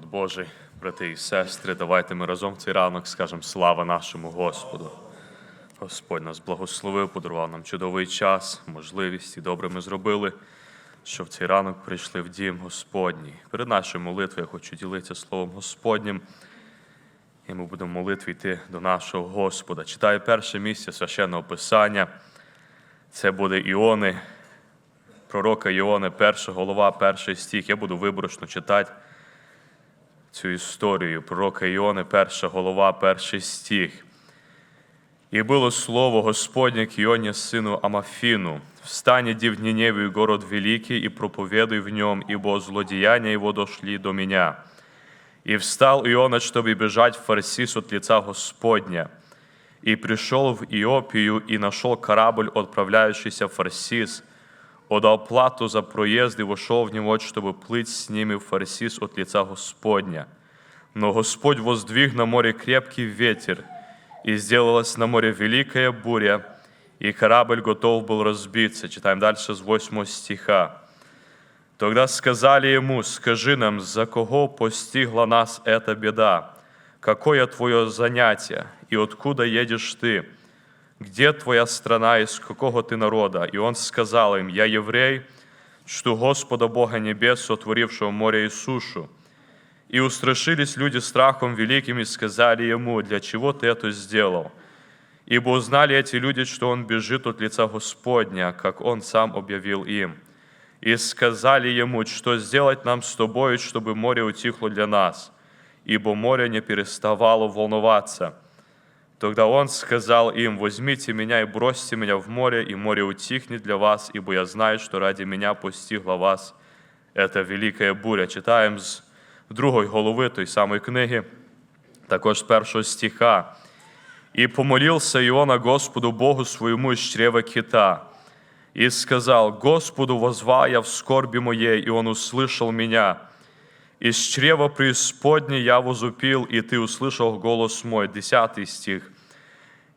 Народ Божий, брати і сестри, давайте ми разом в цей ранок скажемо слава нашому Господу. Господь нас благословив, подарував нам чудовий час, можливість і добре ми зробили, що в цей ранок прийшли в дім Господній. Перед нашою молитвою я хочу ділитися Словом Господнім. І ми будемо молитві йти до нашого Господа. Читаю перше місце священного Писання. Це буде Іони, пророка Іони, перша голова, перший стих. Я буду виборочно читати цю історію. Пророка Іони, перша голова, перший стих. И было слово Господне к Ионе, сыну Амафину, «Встань, иди в Ниневию, город великий, и проповедуй в нем, ибо злодеяния его дошли до меня». И встал Иона, чтобы бежать в Фарсис от лица Господня. И пришел в Иопию, и нашел корабль, отправляющийся в Фарсис, отдал плату за проезд и вошел в него, чтобы плыть с ними в Фарсис от лица Господня. Но Господь воздвиг на море крепкий ветер, и сделалась на море великая буря, и корабль готов был разбиться. Читаем дальше с 8 стиха. Тогда сказали ему, скажи нам, за кого постигла нас эта беда? Какое твое занятие? И откуда едешь ты? Где твоя страна, из какого ты народа? И он сказал им, я еврей, чту Господа Бога небес, сотворившего море и сушу. И устрашились люди страхом великим и сказали ему, для чего ты это сделал? Ибо узнали эти люди, что он бежит от лица Господня, как он сам объявил им. И сказали ему, что сделать нам с тобой, чтобы море утихло для нас, ибо море не переставало волноваться. Тогда он сказал им, возьмите меня и бросьте меня в море, и море утихнет для вас, ибо я знаю, что ради меня постигла вас эта великая буря. Читаємо з другої голови той самої книги, також з першого стиха. «И помолился Иона Господу Богу своему из чрева кита, и сказал, Господу возвал в скорби моей, и Он услышал меня. Из чрева преисподней я возупил, и Ты услышал голос мой». Десятый стих.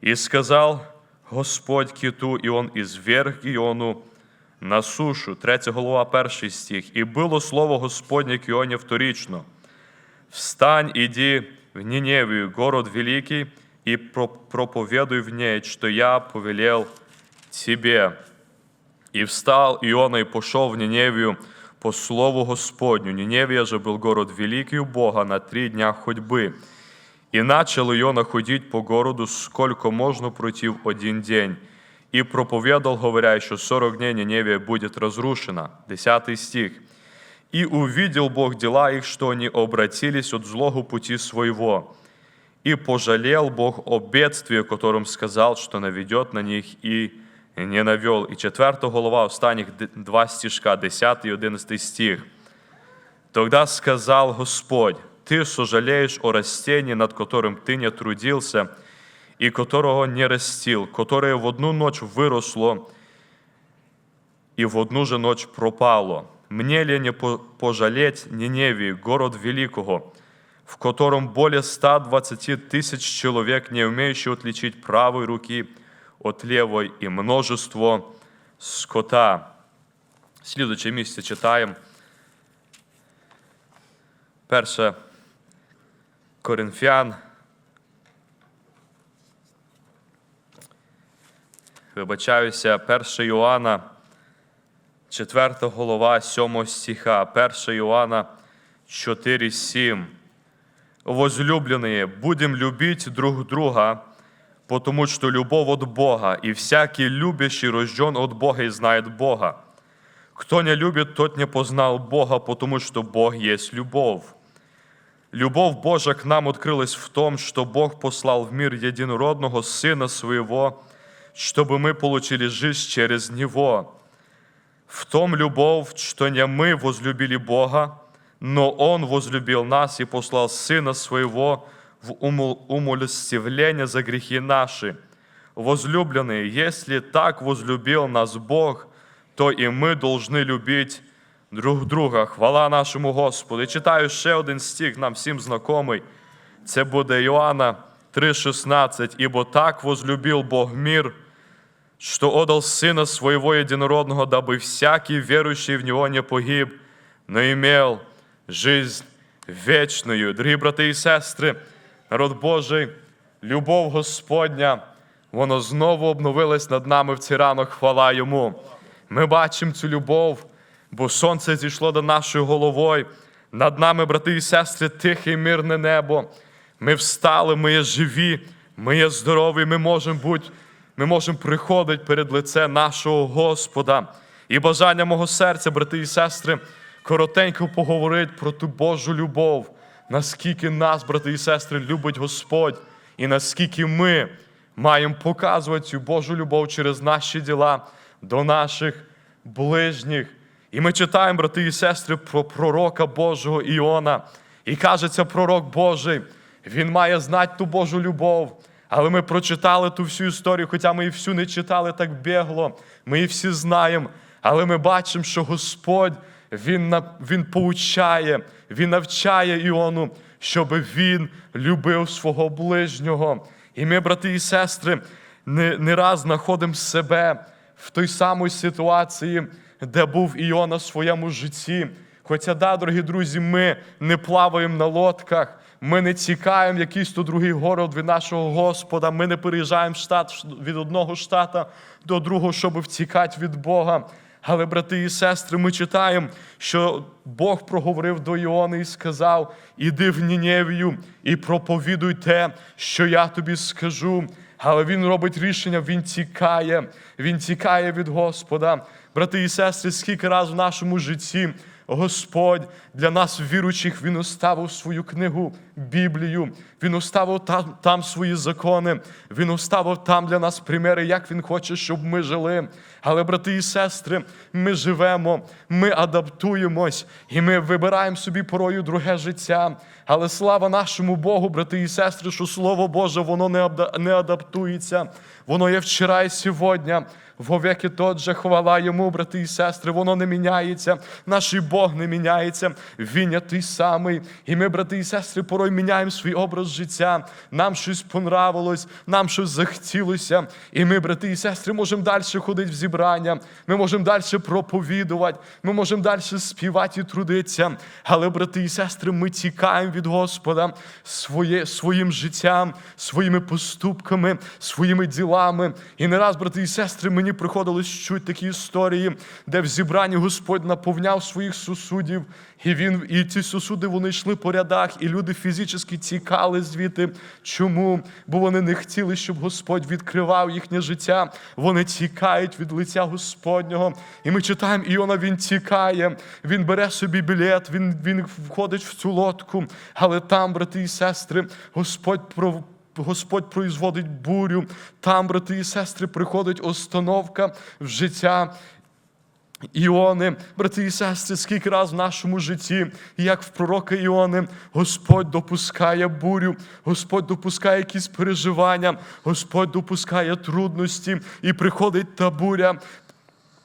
«И сказал Господь киту, и Он изверг Иону на сушу». Третя голова, перший стих. «И было слово Господне к Ионе вторично. Встань, иди в Ниневию, город великий, и про- проповедуй в ней, что я повелел тебе». И встал Иона и пошел в Ниневию по слову Господню. Ниневия же был город великий у Бога на три дня ходьбы. И начал Иона ходить по городу, сколько можно пройти в один день. И проповедовал, говоря, что сорок дней Ниневия будет разрушена. Десятый стих. И увидел Бог дела их, что они обратились от злого пути своего. И пожалел Бог о бедствии, о котором сказал, что наведет на них и не навел. І четверта голова, останніх д- два стишка, 10 і 11 стих. Тогда сказал Господь, Ты сожалеешь о растении, над которым ты не трудился, и которого не растил, которое в одну ночь выросло, и в одну же ночь пропало. Мне ли не по- пожалеть Ниневии, город великого, в котором более 120 тысяч человек, не умеющих отличить правой руки от левой, и множество скота. Слідуче місце читаємо. Перше Коринфян. Вибачаюся, 1 Іоанна, 4 голова 7 стиха, 1 Иоанна 4, 7. Возлюбленные, будем любить друг друга, потому что любовь от Бога, и всякий любящий рожден от Бога и знает Бога. Кто не любит, тот не познал Бога, потому что Бог есть любовь. Любовь Божия к нам открылась в том, что Бог послал в мир единородного Сына Своего, чтобы мы получили жизнь через Него. В том любовь, что не мы возлюбили Бога, но Он возлюбил нас и послал Сына Своего в умол- умолостивление за грехи наши. Возлюбленные, если так возлюбил нас Бог, то и мы должны любить друг друга. Хвала нашому Господу. І читаю ще один стих, нам всім знайомий. Це буде Іоанна 3,16. «Ибо так возлюбил Бог мир, что отдал Сына Своего Единородного, дабы всякий верующий в Него не погиб, но имел жизнь вічною. Дорогі брати і сестри, народ Божий, любов Господня, воно знову обновилось над нами в цей ранок, хвала йому. Ми бачимо цю любов, бо сонце зійшло до нашої головою. Над нами, брати і сестри, тихе і мирне небо. Ми встали, ми є живі, ми є здорові, ми можемо бути, ми можемо приходити перед лице нашого Господа. І бажання мого серця, брати і сестри, коротенько поговорити про ту Божу любов, наскільки нас, брати і сестри, любить Господь, і наскільки ми маємо показувати цю Божу любов через наші діла до наших ближніх. І ми читаємо, брати і сестри, про пророка Божого Іона. І кажеться, пророк Божий, він має знати ту Божу любов. Але ми прочитали ту всю історію, хоча ми і всю не читали так бігло. Ми її всі знаємо. Але ми бачимо, що Господь Він, він поучає, Він навчає Іону, щоб він любив свого ближнього. І ми, брати і сестри, не, не раз знаходимо себе в той самій ситуації, де був Іона в своєму житті. Хоча, да, дорогі друзі, ми не плаваємо на лодках, ми не тікаємо якийсь то другий город від нашого Господа, ми не переїжджаємо штат від одного штата до другого, щоб втікати від Бога. Але, брати і сестри, ми читаємо, що Бог проговорив до Іони і сказав: іди в Ніневію і проповідуй те, що я тобі скажу. Але він робить рішення, він тікає, він тікає від Господа. Брати і сестри, скільки раз в нашому житті Господь для нас, віруючих, Він оставив свою книгу, Біблію, Він оставив там, там свої закони, Він оставив там для нас примери, як Він хоче, щоб ми жили. Але, брати і сестри, ми живемо, ми адаптуємось і ми вибираємо собі порою друге життя. Але слава нашому Богу, брати і сестри, що Слово Боже, воно не адаптується, воно є вчора і сьогодні. Вовеки тот же хвала йому, брати і сестри, воно не міняється. Наш Бог не міняється. Він є той самий. І ми, брати і сестри, порой міняємо свій образ життя. Нам щось понравилось, нам щось захотілося. І ми, брати і сестри, можемо далі ходити в зібрання. Ми можемо далі проповідувати, ми можемо далі співати і трудитися. Але, брати і сестри, ми тікаємо від Господа своє, своїм життям, своїми поступками, своїми ділами. І не раз, брати і сестри, мені приходилось чути такі історії, де в зібранні Господь наповняв своїх сусудів, і він, і ці сусуди вони йшли по рядах, і люди фізично тікали звідти. Чому? Бо вони не хотіли, щоб Господь відкривав їхнє життя. Вони тікають від лиця Господнього. І ми читаємо, Іона він тікає, він бере собі білет, він, він входить в цю лодку. Але там, брати і сестри, Господь про. Господь производить бурю, там, брати і сестри, приходить остановка в життя. Іони, брати і сестри, скільки раз в нашому житті, як в пророка Іони, Господь допускає бурю, Господь допускає якісь переживання, Господь допускає трудності, і приходить та буря.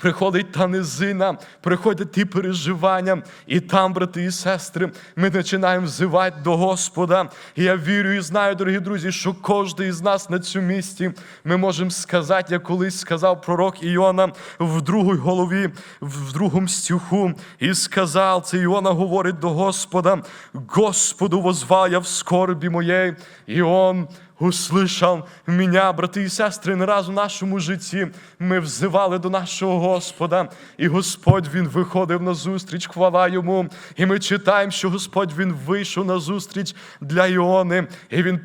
Приходить та низина, приходять ті переживання, і там, брати і сестри, ми починаємо взивати до Господа. І я вірю і знаю, дорогі друзі, що кожен із нас на цьому місці. Ми можемо сказати, як колись сказав пророк Іона в другій голові, в другому стиху, і сказав, це Іона говорить до Господа: Господу возвав я в скорбі моєї, і Он услышав мене, брати і сестри, не раз в нашому житті ми взивали до нашого Господа, і Господь Він виходив на зустріч, хвала йому. І ми читаємо, що Господь Він вийшов на зустріч для Іони, і Він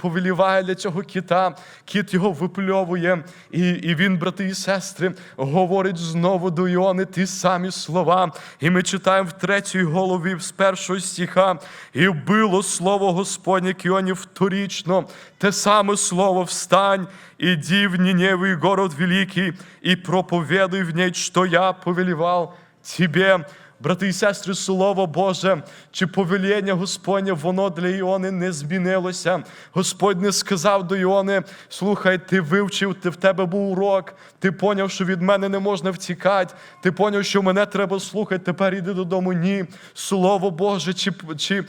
повеліває для цього кита, кіт його випльовує. І, і він, брати і сестри, говорить знову до Іони ті самі слова. І ми читаємо в третій голові з першого стиха, і вбило слово Господнє к Іоні вторічно, те саме слово встань, иди в Ниневый город великий, и проповедуй в ней, что я повелевал тебе. Брати і сестри, Слово Боже, чи повеління Господнє, воно для Іони не змінилося. Господь не сказав до Іони, слухай, ти вивчив, ти в тебе був урок, ти поняв, що від мене не можна втікати, ти поняв, що мене треба слухати, тепер іди додому. Ні. Слово Боже, чи, чи,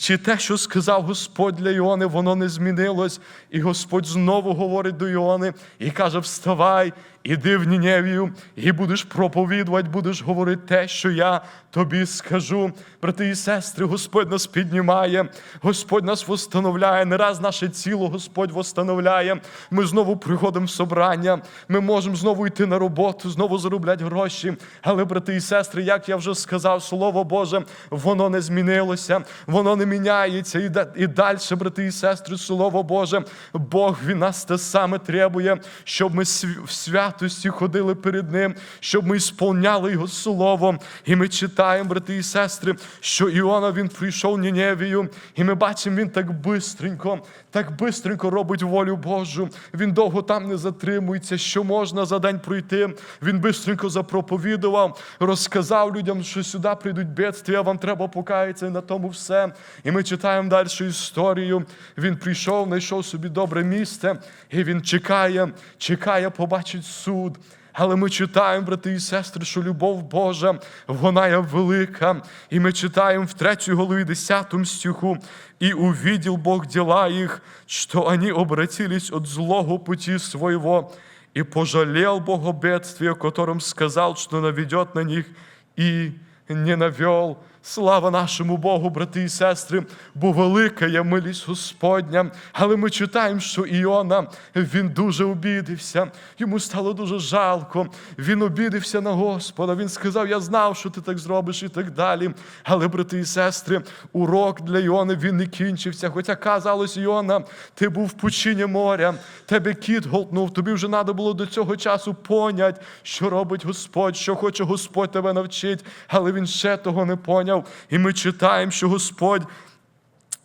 чи те, що сказав Господь для Іони, воно не змінилось. І Господь знову говорить до Іони і каже: Вставай, іди в Ніневію, і будеш проповідувати, будеш говорити те, що я тобі скажу, брати і сестри, Господь нас піднімає, Господь нас восстановляє. Не раз наше тіло Господь восстановляє. Ми знову приходимо в собрання. Ми можемо знову йти на роботу, знову заробляти гроші. Але, брати і сестри, як я вже сказав, Слово Боже, воно не змінилося, воно не міняється. І, і далі, брати і сестри, Слово Боже, Бог від нас те саме требує, щоб ми в святості ходили перед Ним, щоб ми сповняли Його Слово. І ми читаємо, брати і сестри, що Іона він прийшов Ніневію, і ми бачимо, він так бистренько, так бистренько робить волю Божу. Він довго там не затримується, що можна за день пройти. Він бистренько запроповідував, розказав людям, що сюди прийдуть бедствия, вам треба покаятися і на тому все. І ми читаємо далі історію. Він прийшов, знайшов собі добре місце, і він чекає, чекає, побачить суд. Але ми читаємо, брати і сестри, що любов Божа, вона є велика. І ми читаємо в 3 голові 10 стиху, «И увидел Бог дела их, что они обратились от злого пути своего, и пожалел Бог о бедствии, о котором сказал, что наведет на них, и не навел. Слава нашому Богу, брати і сестри, бо велика є милість Господня. Але ми читаємо, що Іона він дуже обідився, йому стало дуже жалко. Він обідився на Господа. Він сказав: Я знав, що ти так зробиш і так далі. Але, брати і сестри, урок для Іони він не кінчився. Хоча казалось, Іона, ти був в пучині моря, тебе кіт голтнув, тобі вже треба було до цього часу понять, що робить Господь, що хоче Господь тебе навчить, але він ще того не поняв І ми читаємо, що Господь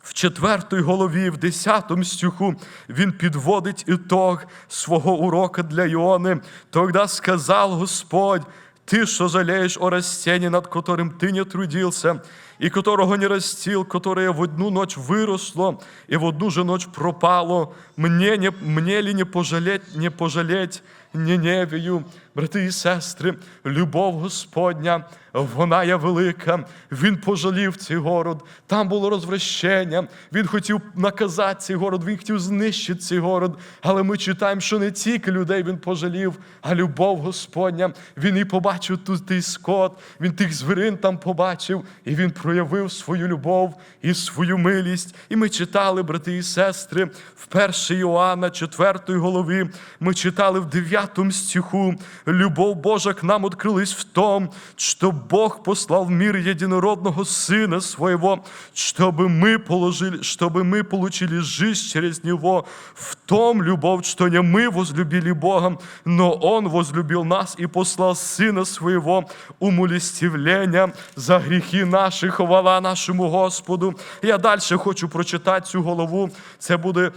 в четвертій голові, в десятому стиху, він підводить ітог свого урока для Іони. Тогда сказав Господь, ти, що жалеєш о растении, над которым ты не трудился, и которого не растил, которое в одну ночь выросло и в одну же ночь пропало, мне, не, мне ли не пожалеть, не пожалеть Ніневію, брати і сестри, любов Господня, вона є велика. Він пожалів цей город. Там було розвращення. Він хотів наказати цей город, він хотів знищити цей город. Але ми читаємо, що не тільки людей він пожалів, а любов Господня. Він і побачив тут той скот, він тих звірин там побачив, і він проявив свою любов і свою милість. І ми читали, брати і сестри, в 1 Іоанна, 4 голові, ми читали в 9 стиху, любов Божа к нам открылась в том, что Бог послал в мир единородного Сына Своего, чтобы мы, положили, чтобы мы получили жизнь через Него. В том любовь, что не мы возлюбили Бога, но Он возлюбил нас и послал Сына Своего умолістівлення за гріхи наші, хвала нашому Господу. Я далі хочу прочитати цю голову. Це буде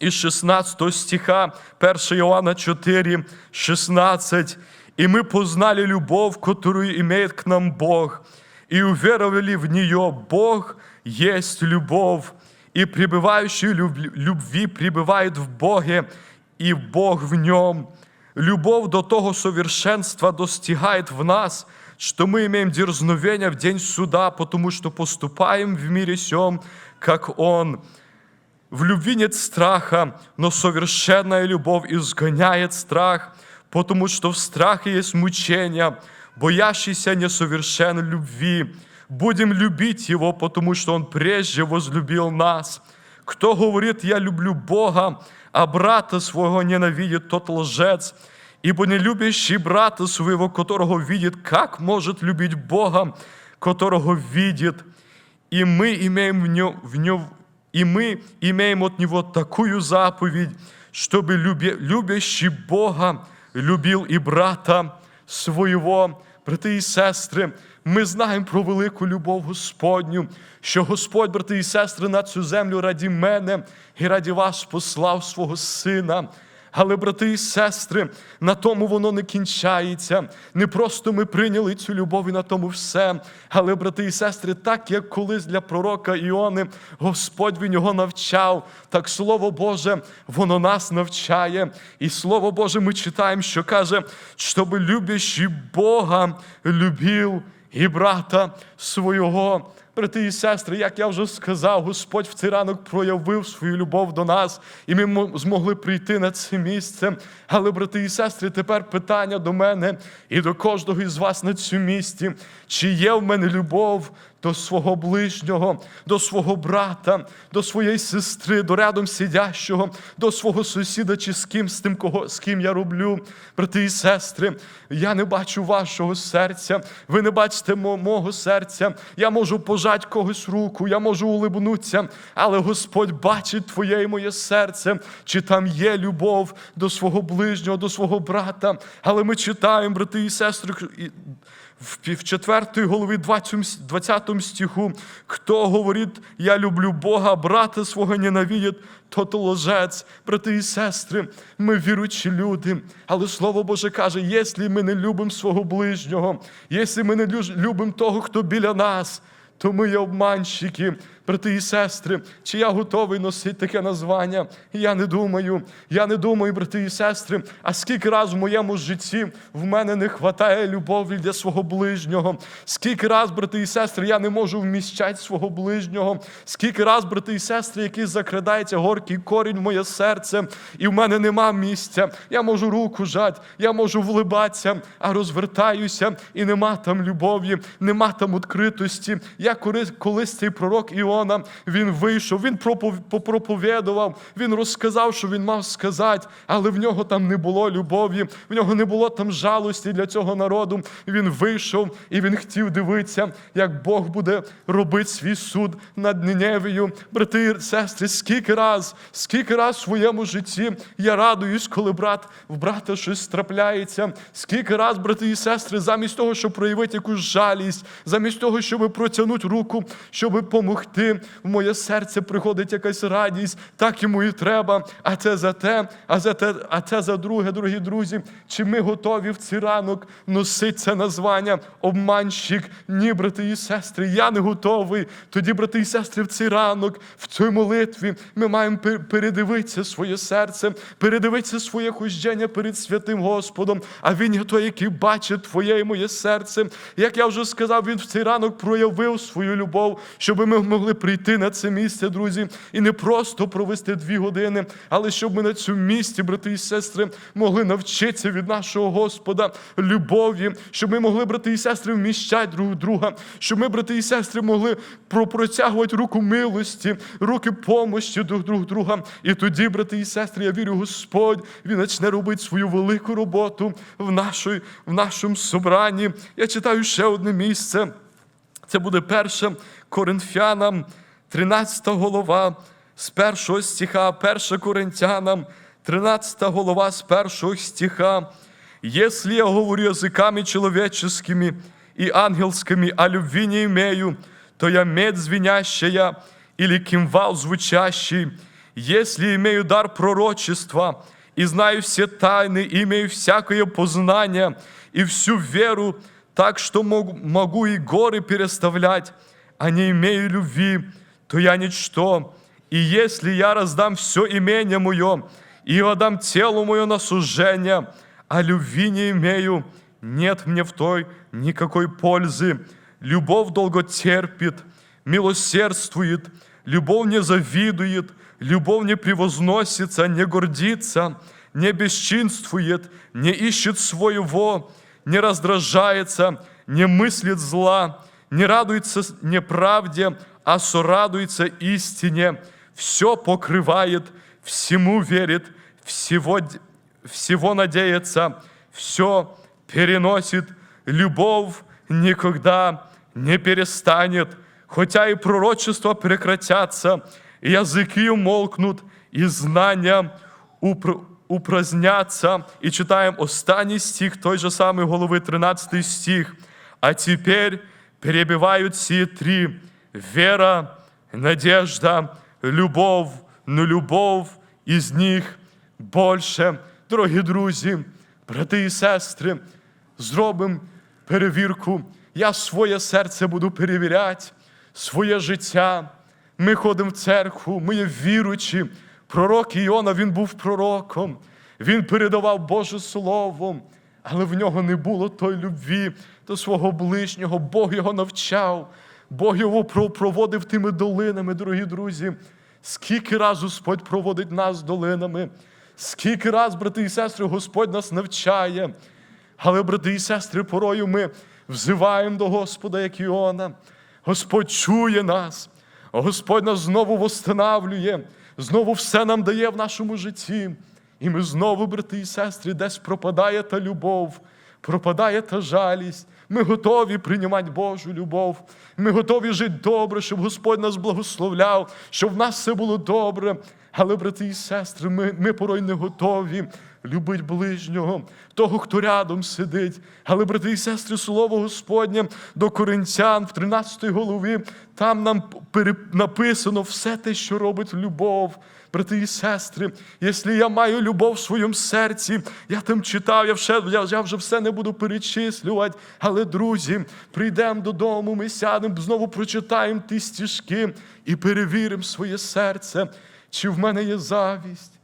із 16 стиха 1 Иоанна 4, 16. «И мы познали любовь, которую имеет к нам Бог, и уверовали в нее. Бог есть любовь, и пребывающий в люб- любви пребывает в Боге, и Бог в нем. Любовь до того совершенства достигает в нас, что мы имеем дерзновение в день суда, потому что поступаем в мире сем, как Он. В любви нет страха, но совершенная любовь изгоняет страх, потому что в страхе есть мучение, боящийся несовершен любви. Будем любить Его, потому что Он прежде возлюбил нас. Кто говорит, я люблю Бога, а брата своего ненавидит, тот лжец. Ибо не любящий брата своего, которого видит, как может любить Бога, которого видит? И мы имеем в нем, в нем и мы имеем от Него такую заповедь, чтобы любящий Бога любил и брата своего. Брати і сестри, ми знаємо про велику любов Господню, що Господь, брати і сестри, на цю землю раді мене і раді вас послав свого Сина. Але, брати і сестри, на тому воно не кінчається. Не просто ми прийняли цю любов і на тому все. Але, брати і сестри, так як колись для пророка Іони Господь він його навчав, так Слово Боже, воно нас навчає. І Слово Боже, ми читаємо, що каже, щоб любящий Бога любив і брата свого. Брати і сестри, як я вже сказав, Господь в цей ранок проявив свою любов до нас, і ми змогли прийти на це місце. Але, брати і сестри, тепер питання до мене і до кожного із вас на цьому місці. Чи є в мене любов до свого ближнього, до свого брата, до своєї сестри, до рядом сидящого, до свого сусіда чи з ким з тим, кого з ким я роблю, брати і сестри, я не бачу вашого серця, ви не бачите мого серця. Я можу пожати когось руку, я можу улибнутися, але Господь бачить твоє і моє серце, чи там є любов до свого ближнього, до свого брата. Але ми читаємо, брати і сестри, в 4 голові 20, 20 стиху, хто говорить, я люблю Бога, брата свого ненавидить, то то лжець, брати і сестри, ми віруючі люди. Але Слово Боже каже, якщо ми не любимо свого ближнього, якщо ми не лю- любимо того, хто біля нас, то ми є обманщики, брати і сестри. Чи я готовий носити таке названня? Я не думаю. Я не думаю, брати і сестри. А скільки раз в моєму житті в мене не вистачає любові для свого ближнього? Скільки раз, брати і сестри, я не можу вміщати свого ближнього? Скільки раз, брати і сестри, який закрадається горький корінь в моє серце, і в мене нема місця. Я можу руку жати, я можу влибатися, а розвертаюся, і нема там любові, нема там відкритості. Я колись, цей пророк Іона, він вийшов, він пропов- попроповідував, він розказав, що він мав сказати, але в нього там не було любові, в нього не було там жалості для цього народу. Він вийшов і він хотів дивитися, як Бог буде робити свій суд над Ніневією. Брати і сестри, скільки раз, скільки раз в своєму житті я радуюсь, коли брат в брата щось трапляється. Скільки раз, брати і сестри, замість того, щоб проявити якусь жалість, замість того, щоб протягнути руку, щоб допомогти, в моє серце приходить якась радість, так йому і треба. А це за те, а за те, а це за друге, дорогі друзі. Чи ми готові в цей ранок носити це названня обманщик? Ні, брати і сестри, я не готовий. Тоді, брати і сестри, в цей ранок, в цій молитві, ми маємо передивитися своє серце, передивитися своє хождення перед святим Господом. А Він є той, який бачить твоє і моє серце. Як я вже сказав, він в цей ранок проявив свою любов, щоб ми могли прийти на це місце, друзі, і не просто провести дві години, але щоб ми на цьому місці, брати і сестри, могли навчитися від нашого Господа любові, щоб ми могли, брати і сестри, вміщати друг друга, щоб ми, брати і сестри, могли про- протягувати руку милості, руки помощі друг друг друга. І тоді, брати і сестри, я вірю, Господь, Він почне робити свою велику роботу в, нашій, в нашому собранні. Я читаю ще одне місце. Це буде перше Коринфянам, 13 голова з першого стиха, 1 Коринтянам, 13 голова з першого стиха. Если я говорю языками человеческими и ангельскими, а любви не имею, то я медь звенящая или кимвал звучащий. Если имею дар пророчества и знаю все тайны, имею всякое познание и всю веру, так что мог- могу и горы переставлять, а не имею любви, то я ничто. И если я раздам все имение мое, и отдам тело мое на сужение, а любви не имею, нет мне в той никакой пользы. Любовь долго терпит, милосердствует, любовь не завидует, любовь не превозносится, не гордится, не бесчинствует, не ищет своего, не раздражается, не мыслит зла, не радуется неправде, а сорадуется истине, все покрывает, всему верит, всего, всего надеется, все переносит, любовь никогда не перестанет, хотя и пророчества прекратятся, и языки умолкнут, и знания упр- упразднятся. И читаем останній стих той же самой головы, 13 стих. А теперь перебивают сие три – вера, надежда, любов, но любов із них більше. Дорогі друзі, брати і сестри, зробимо перевірку. Я своє серце буду перевіряти, своє життя. Ми ходимо в церкву, ми є віруючі. Пророк Іона, він був пророком, він передавав Боже Слово, але в нього не було той любві до свого ближнього. Бог його навчав. Бог його про- проводив тими долинами, дорогі друзі. Скільки раз Господь проводить нас долинами, скільки раз, брати і сестри, Господь нас навчає. Але, брати і сестри, порою ми взиваємо до Господа, як Іона. Господь чує нас, Господь нас знову восстанавлює, знову все нам дає в нашому житті. І ми знову, брати і сестри, десь пропадає та любов, пропадає та жалість. Ми готові приймати Божу любов. Ми готові жити добре, щоб Господь нас благословляв, щоб в нас все було добре. Але, брати і сестри, ми, ми порой не готові любити ближнього, того, хто рядом сидить. Але, брати і сестри, слово Господнє до коринтян в 13 голові, там нам написано все те, що робить любов. Брати і сестри, якщо я маю любов в своєму серці, я там читав, я, вже, я вже все не буду перечислювати. Але, друзі, прийдемо додому, ми сядемо, знову прочитаємо ті стіжки і перевіримо своє серце, чи в мене є завість,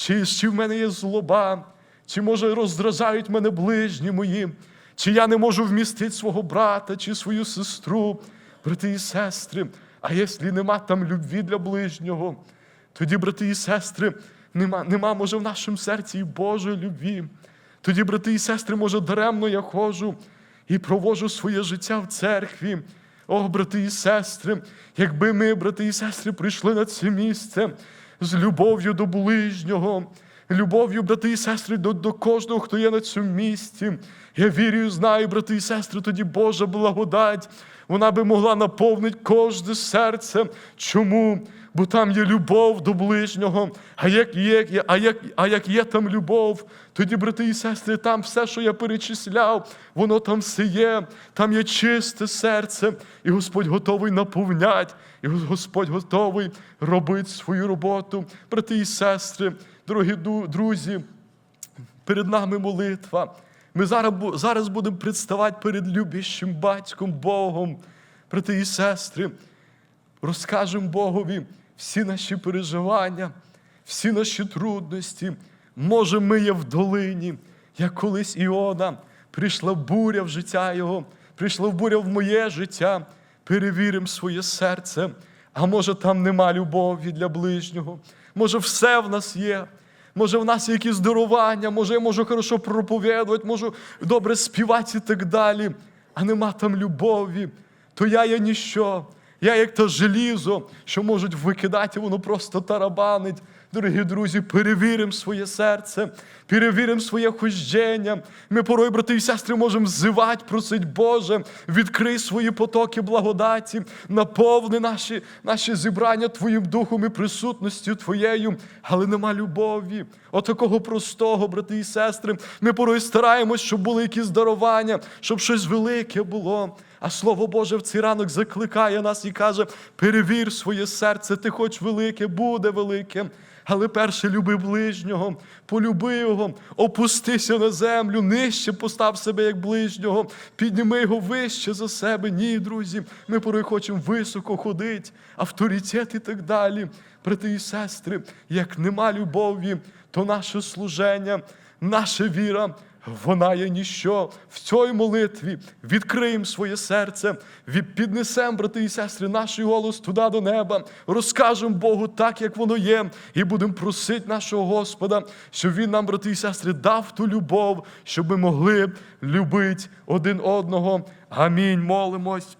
чи, чи в мене є злоба, чи може роздражають мене ближні мої, чи я не можу вмістити свого брата чи свою сестру, брати і сестри. А якщо нема там любві для ближнього, тоді, брати і сестри, нема, нема, може, в нашому серці і Божої любві. Тоді, брати і сестри, може, даремно я ходжу і проводжу своє життя в церкві. О, брати і сестри, якби ми, брати і сестри, прийшли на це місце з любов'ю до ближнього, любов'ю, брати і сестри, до, до кожного, хто є на цьому місці. Я вірю знаю, брати і сестри, тоді Божа благодать, вона би могла наповнити кожне серце. Чому? Бо там є любов до ближнього. А як є, а як, а як є там любов, тоді, брати і сестри, там все, що я перечисляв, воно там все є, там є чисте серце, і Господь готовий наповнять, і Господь готовий робити свою роботу. Брати і сестри, дорогі друзі, перед нами молитва. Ми зараз, зараз будемо представати перед любящим батьком Богом, брати і сестри, розкажемо Богові всі наші переживання, всі наші трудності. Може, ми є в долині, як колись Іона, прийшла буря в життя Його, прийшла буря в моє життя. Перевіримо своє серце. А може, там нема любові для ближнього, може, все в нас є. Може, в нас є якісь дарування, може, я можу хорошо проповідувати, можу добре співати і так далі, а нема там любові, то я є ніщо. Я як то желізо, що можуть викидати, воно просто тарабанить. Дорогі друзі, перевіримо своє серце, перевіримо своє хождення. Ми порой, брати і сестри, можемо зивати, просить Боже, відкрий свої потоки благодаті, наповни наші, наші зібрання Твоїм духом і присутністю Твоєю, але нема любові. Отакого простого, брати і сестри. Ми порой стараємось, щоб були якісь дарування, щоб щось велике було. А Слово Боже в цей ранок закликає нас і каже: перевір своє серце, ти хоч велике, буде велике. Але перше люби ближнього, полюби його, опустися на землю, нижче постав себе як ближнього, підніми його вище за себе. Ні, друзі, ми порой хочемо високо ходити, авторитет і так далі. Брати і сестри, як нема любові, то наше служення, наша віра. Вона є ніщо в цій молитві. Відкриємо своє серце, піднесемо, брати і сестри, наш голос туди до неба, розкажемо Богу так, як воно є, і будемо просити нашого Господа, щоб Він нам, брати і сестри, дав ту любов, щоб ми могли любити один одного. Амінь. Молимось.